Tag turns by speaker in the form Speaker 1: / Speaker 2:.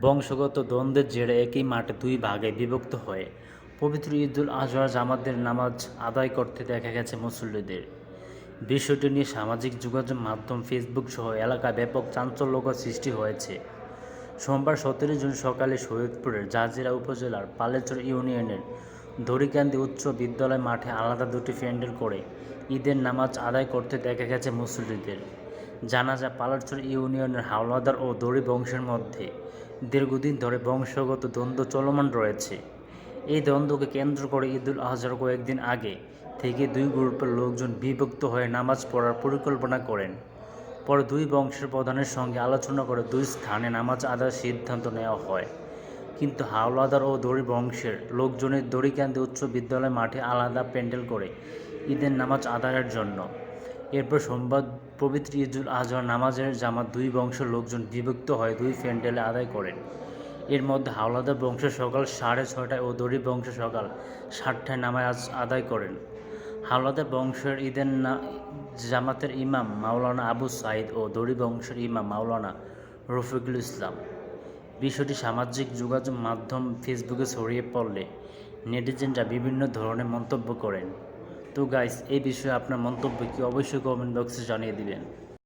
Speaker 1: বংশগত দ্বন্দ্বের জেরে একই মাঠে দুই ভাগে বিভক্ত হয়ে। পবিত্র ঈদুল আজহার জামাতের নামাজ আদায় করতে দেখা গেছে মুসল্লিদের। বিষয়টি নিয়ে সামাজিক যোগাযোগ মাধ্যম ফেসবুক সহ এলাকায় ব্যাপক চাঞ্চল্যকর সৃষ্টি হয়েছে। সোমবার সতেরো জুন সকালে শহীদপুরের জাজিরা উপজেলার পালেচর ইউনিয়নের দড়িকান্দি উচ্চ বিদ্যালয় মাঠে আলাদা দুটি প্যান্ডেল করে ঈদের নামাজ আদায় করতে দেখা গেছে মুসল্লিদের। জানা যায় পালেচর ইউনিয়নের হাওলাদার ও দড়ি বংশের মধ্যে দীর্ঘদিন ধরে বংশগত দ্বন্দ্ব চলমান রয়েছে। এই দ্বন্দ্বকে কেন্দ্র করে ঈদুল আজহার কয়েকদিন আগে থেকে দুই গ্রুপের লোকজন বিভক্ত হয়ে নামাজ পড়ার পরিকল্পনা করেন। পরে দুই বংশের প্রধানের সঙ্গে আলোচনা করে দুই স্থানে নামাজ আদায়ের সিদ্ধান্ত নেওয়া হয়। কিন্তু হাওলাদার ও দড়ি বংশের লোকজনের দড়িকান্দি উচ্চ বিদ্যালয় মাঠে আলাদা প্যান্ডেল করে ঈদের নামাজ আদায়ের জন্য এরপর সোমবার পবিত্র ঈদুল আজহার নামাজের জামাত দুই বংশের লোকজন বিভক্ত হয় দুই প্যান্ডেলে আদায় করেন। এর মধ্যে হাওলাদার বংশ সকাল সাড়ে ছটায় ও দড়ি বংশ সকাল সাতটায় নামাজ আদায় করেন। হাওলাদার বংশের ঈদের না, জামাতের ইমাম মাওলানা আবু সাইদ ও দড়ি বংশের ইমাম মাওলানা রফিকুল ইসলাম। বিষয়টি সামাজিক যোগাযোগ মাধ্যম ফেসবুকে ছড়িয়ে পড়লে নেটিজেনরা বিভিন্ন ধরনের মন্তব্য করেন। তো গাইস এই বিষয়ে আপনার মন্তব্য কি? অবশ্যই কমেন্ট বক্সে জানিয়ে দিবেন।